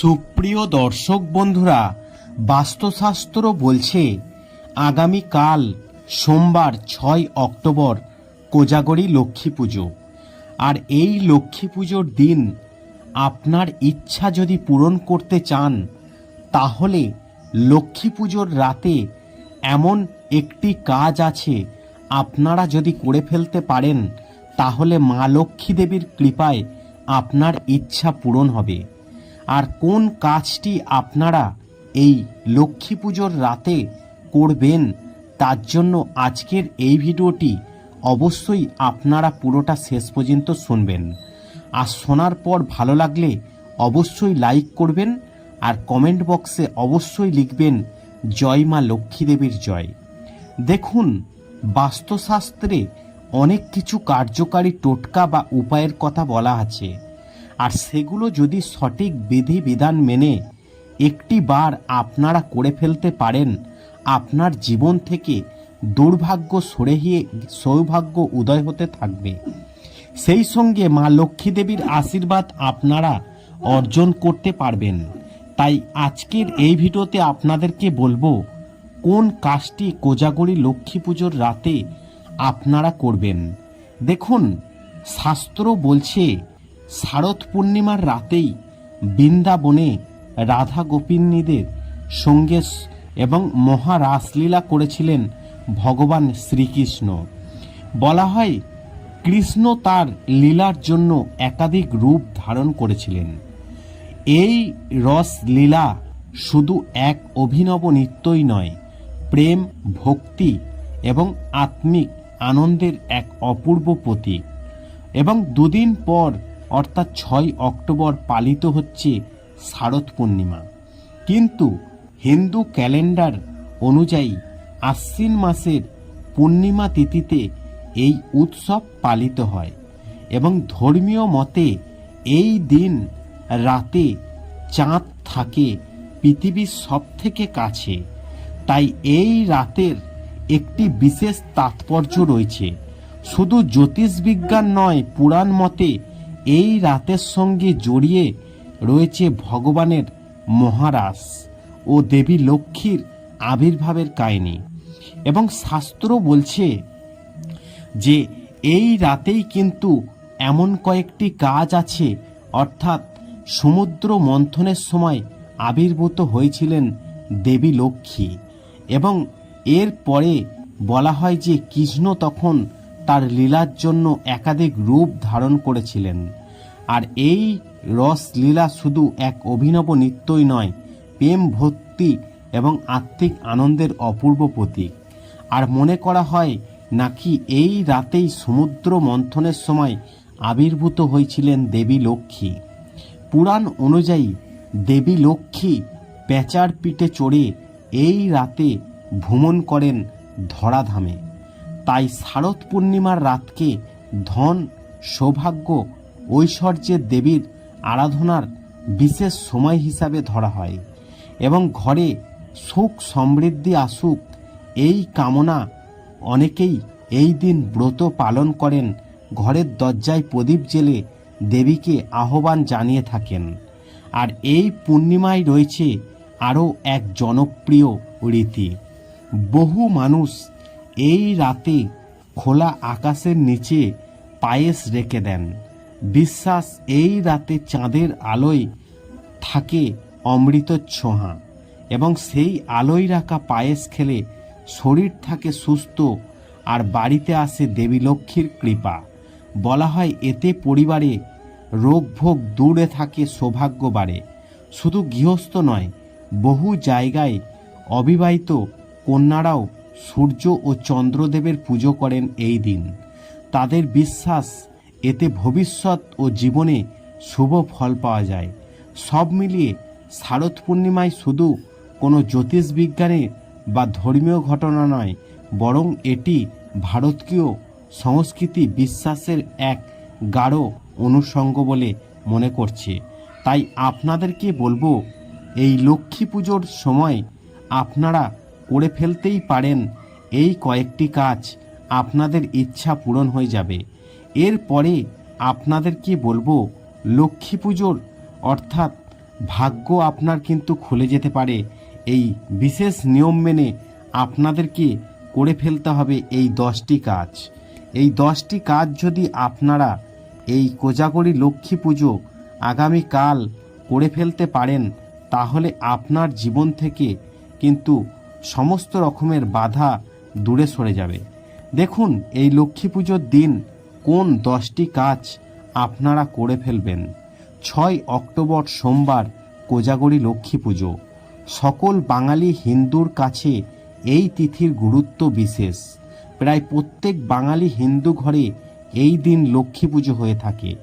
সুপ্রিয় দর্শক বন্ধুরা, বাস্তুশাস্ত্র বলছে আগামীকাল সোমবার ছয় অক্টোবর কোজাগরী লক্ষ্মী পুজো। আর এই লক্ষ্মী পুজোর দিন আপনার ইচ্ছা যদি পূরণ করতে চান, তাহলে লক্ষ্মী পুজোর রাতে এমন একটি কাজ আছে, আপনারা যদি করে ফেলতে পারেন, তাহলে মা লক্ষ্মী দেবীর কৃপায় আপনার ইচ্ছা পূরণ হবে। আর কোন কাজটি আপনারা এই লক্ষ্মী পুজোর রাতে করবেন তার জন্য আজকের এই ভিডিওটি অবশ্যই আপনারা পুরোটা শেষ পর্যন্ত শুনবেন। আর শোনার পর ভালো লাগলে অবশ্যই লাইক করবেন আর কমেন্ট বক্সে অবশ্যই লিখবেন, জয় মা লক্ষ্মী দেবীর জয়। দেখুন, বাস্তুশাস্ত্রে অনেক কিছু কার্যকারী টোটকা বা উপায়ের কথা বলা আছে। আর সেগুলো যদি সঠিক বিধি বিধান মেনে একটি বার আপনারা করে ফেলতে পারেন, আপনার জীবন থেকে দুর্ভাগ্য সরে গিয়ে সৌভাগ্য উদয় হতে থাকবে। সেই সঙ্গে মা লক্ষ্মী দেবীর আশীর্বাদ আপনারা অর্জন করতে পারবেন। তাই আজকের এই ভিডিওতে আপনাদেরকে বলব, কোন কাজটি কোজাগরী লক্ষ্মী পুজোর রাতে আপনারা করবেন? দেখুন, শাস্ত্র বলছে শারদ পূর্ণিমার রাতেই বৃন্দাবনে রাধা গোপিনীদের সঙ্গে এবং মহারাসলীলা করেছিলেন ভগবান শ্রীকৃষ্ণ। বলা হয়, কৃষ্ণ তার লীলার জন্য একাধিক রূপ ধারণ করেছিলেন। এই রসলীলা শুধু এক অভিনব নৃত্যই নয়, প্রেম, ভক্তি এবং আত্মিক আনন্দের এক অপূর্ব প্রতীক। এবং দুদিন পর অর্থাৎ ছয় অক্টোবর পালিত হচ্ছে শারদ পূর্ণিমা। কিন্তু হিন্দু ক্যালেন্ডার অনুযায়ী আশ্বিন মাসের পূর্ণিমা তিথিতে এই উৎসব পালিত হয় এবং ধর্মীয় মতে এই দিন রাতে চাঁদ থাকে পৃথিবীর সব থেকে কাছে। তাই এই রাতের একটি বিশেষ তাৎপর্য রয়েছে। শুধু জ্যোতিষবিজ্ঞান নয়, পুরাণ মতে এই রাতের সঙ্গে জড়িয়ে রয়েছে ভগবানের মহারাস ও দেবী লক্ষ্মীর আবির্ভাবের কাহিনী। এবং শাস্ত্র বলছে যে, এই রাতেই কিন্তু এমন কয়েকটি কাজ আছে, অর্থাৎ সমুদ্র মন্থনের সময় আবির্ভূত হয়েছিলেন দেবী লক্ষ্মী। এবং এর পরে বলা হয় যে, কৃষ্ণ তখন তার লীলার জন্য একাধিক রূপ ধারণ করেছিলেন। আর এই রসলীলা শুধু এক অভিনব নৃত্যই নয়, প্রেম, ভক্তি এবং আত্মিক আনন্দের অপূর্ব প্রতীক। আর মনে করা হয় নাকি এই রাতেই সমুদ্র মন্থনের সময় আবির্ভূত হয়েছিলেন দেবী লক্ষ্মী। পুরাণ অনুযায়ী দেবী লক্ষ্মী পেঁচার পিঠে চড়ে এই রাতে ভ্রমণ করেন ধরাধামে। তাই শারদ পূর্ণিমার রাতকে ধন, সৌভাগ্য ঐশ্বর্যের দেবীর আরাধনার বিশেষ সময় হিসাবে ধরা হয় এবং ঘরে সুখ সমৃদ্ধি আসুক এই কামনা অনেকেই এই দিন ব্রত পালন করেন ঘরের দরজায় প্রদীপ জেলে দেবীকে আহ্বান জানিয়ে থাকেন। আর এই পূর্ণিমায় রয়েছে আরও এক জনপ্রিয় রীতি। বহু মানুষ এই রাতে খোলা আকাশের নিচে পায়েস রেখে দেন। বিশ্বাস এই রাতে চাঁদের আলোয় থাকে অমৃত ছোঁয়া এবং সেই আলোয় রাখা পায়েস খেলে শরীর থাকে সুস্থ আর বাড়িতে আসে দেবী লক্ষ্মীর কৃপা। বলা হয় এতে পরিবারে রোগ ভোগ দূরে থাকে সৌভাগ্য বাড়ে। শুধু গৃহস্থ নয়, বহু জায়গায় অবিবাহিত কন্যারাও সূর্য ও চন্দ্রদেবের পুজো করেন এই দিন। তাদের বিশ্বাস, এতে ভবিষ্যৎ ও জীবনে শুভ ফল পাওয়া যায়। সব মিলিয়ে শারদ পূর্ণিমায় শুধু কোনো জ্যোতিষবিজ্ঞানের বা ধর্মীয় ঘটনা নয়, বরং এটি ভারতীয় সংস্কৃতি বিশ্বাসের এক গাঢ় অনুষঙ্গ বলে মনে করছে। তাই আপনাদেরকে বলব, এই লক্ষ্মী পুজোর সময় আপনারা করে ফেলতেই পারেন এই কয়েকটি কাজ আপনাদের ইচ্ছা পূরণ হয়ে যাবে। এরপরে আপনাদেরকে বলব, লক্ষ্মী পুজোর অর্থাৎ ভাগ্য আপনার কিন্তু খুলে যেতে পারে। এই বিশেষ নিয়ম মেনে আপনাদেরকে করে ফেলতে হবে এই দশটি কাজ। এই দশটি কাজ যদি আপনারা এই কোজাগরি লক্ষ্মী পুজো আগামীকাল করে ফেলতে পারেন, তাহলে আপনার জীবন থেকে কিন্তু সমস্ত রকমের বাধা দূরে সরে যাবে। দেখুন, এই লক্ষ্মী পুজোর দিন কোন দশটি কাজ আপনারা করে ফেলবেন। ছয় অক্টোবর সোমবার কোজাগরি লক্ষ্মী পুজো। সকল বাঙালি হিন্দুর কাছে এই তিথির গুরুত্ব বিশেষ। প্রায় প্রত্যেক বাঙালি হিন্দু ঘরে এই দিন লক্ষ্মী পুজো হয়ে থাকে।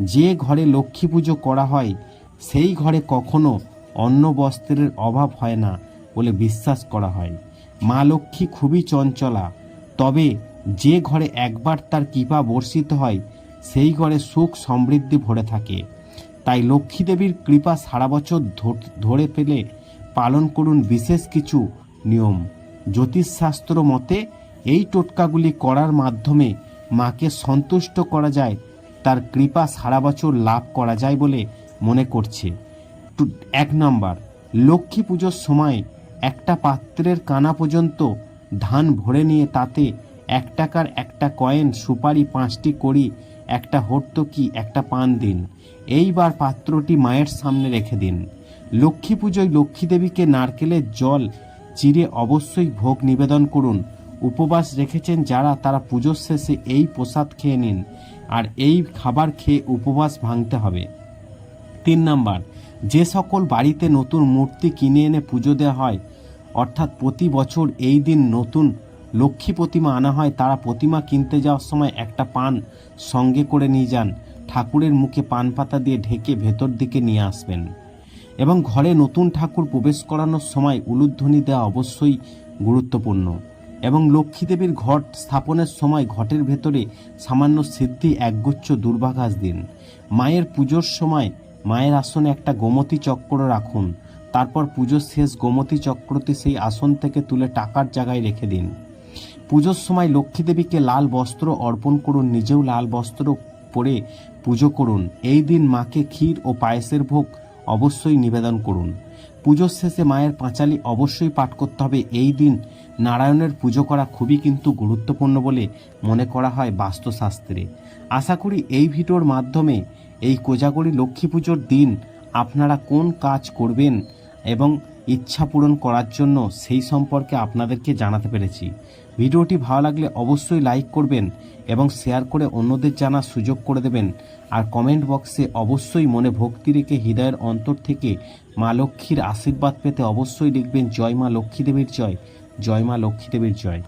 যে ঘরে লক্ষ্মী পুজো করা হয়, সেই ঘরে কখনো অন্ন বস্ত্রের অভাব হয় না। বলে বিশ্বাস করা হয়। মা লক্ষ্মী খুবই চঞ্চলা। তবে যে ঘরে একবার তার কৃপা বর্ষিত হয়, সেই ঘরে সুখ সমৃদ্ধি ভরে থাকে। তাই লক্ষ্মী দেবীর কৃপা সারা বছর ধর- ফেলে পালন করুন বিশেষ কিছু নিয়ম। জ্যোতিষশাস্ত্র মতে, এই টোটকাগুলি করার মাধ্যমে মাকে সন্তুষ্ট করা যায়, তার কৃপা সারা বছর লাভ করা যায় বলে মনে করছে। এক নম্বর, লক্ষ্মী পুজোর সময় একটা পাত্রের কানা পর্যন্ত ধান ভরে নিয়ে তাতে এক টাকার একটা কয়েন, সুপারি পাঁচটি করি একটা হর্তকি, একটা পান দিন। এইবার পাত্রটি মায়ের সামনে রেখে দিন। লক্ষ্মী পুজোয় লক্ষ্মী দেবীকে নারকেলের জল চিরে অবশ্যই ভোগ নিবেদন করুন। উপবাস রেখেছেন যারা, তারা পুজোর শেষে এই প্রসাদ খেয়ে নিন। আর এই খাবার খেয়ে উপবাস ভাঙতে হবে। তিন নাম্বার, যে সকল বাড়িতে নতুন মূর্তি কিনে এনে পুজো দেওয়া হয় অর্থাৎ প্রতি বছর এই দিন নতুন লক্ষ্মী প্রতিমা আনা হয়। তারা প্রতিমা কিনতে যাওয়ার সময় একটা পান সঙ্গে করে নিয়ে যান। ঠাকুরের মুখে পান পাতা দিয়ে ঢেকে ভেতর দিকে নিয়ে আসবেন। এবং ঘরে নতুন ঠাকুর প্রবেশ করানোর সময় উলুধ্বনি দেওয়া অবশ্যই গুরুত্বপূর্ণ। এবং লক্ষ্মী দেবীর ঘট স্থাপনের সময় ঘটের ভেতরে সামান্য সিদ্ধি, একগুচ্ছ দুর্বাঘাস দিন। মায়ের পুজোর সময় মায়ের আসনে একটা গোমতী চক্র রাখুন। তারপর পুজোর শেষ গোমতী চক্রটি সেই আসন থেকে তুলে টাকার জায়গায় রেখে দিন। পুজোর সময় লক্ষ্মী দেবীকে লাল বস্ত্র অর্পণ করুন, নিজেও লাল বস্ত্র পরে পুজো করুন। এই দিন মাকে ক্ষীর ও পায়েসের ভোগ অবশ্যই নিবেদন করুন। পুজোর শেষে মায়ের পাঁচালি অবশ্যই পাঠ করতে হবে। এই দিন নারায়ণের পুজো করা খুবই কিন্তু গুরুত্বপূর্ণ বলে মনে করা হয় বাস্তুশাস্ত্রে। আশা করি এই ভিডিওর মাধ্যমে এই কোজাগরি লক্ষ্মী পুজোর দিন আপনারা কোন কাজ করবেন এবং ইচ্ছা পূরণ করার জন্য সেই সম্পর্কে আপনাদেরকে জানাতে পেরেছি। ভিডিওটি ভালো লাগলে অবশ্যই লাইক করবেন এবং শেয়ার করে অন্যদের জানার সুযোগ করে দেবেন। আর কমেন্ট বক্সে অবশ্যই মনে ভক্তি রেখে হৃদয়ের অন্তর থেকে মা লক্ষ্মীর আশীর্বাদ পেতে অবশ্যই লিখবেন, জয় মা লক্ষ্মীদেবীর জয় জয় মা লক্ষ্মীদেবীর জয়।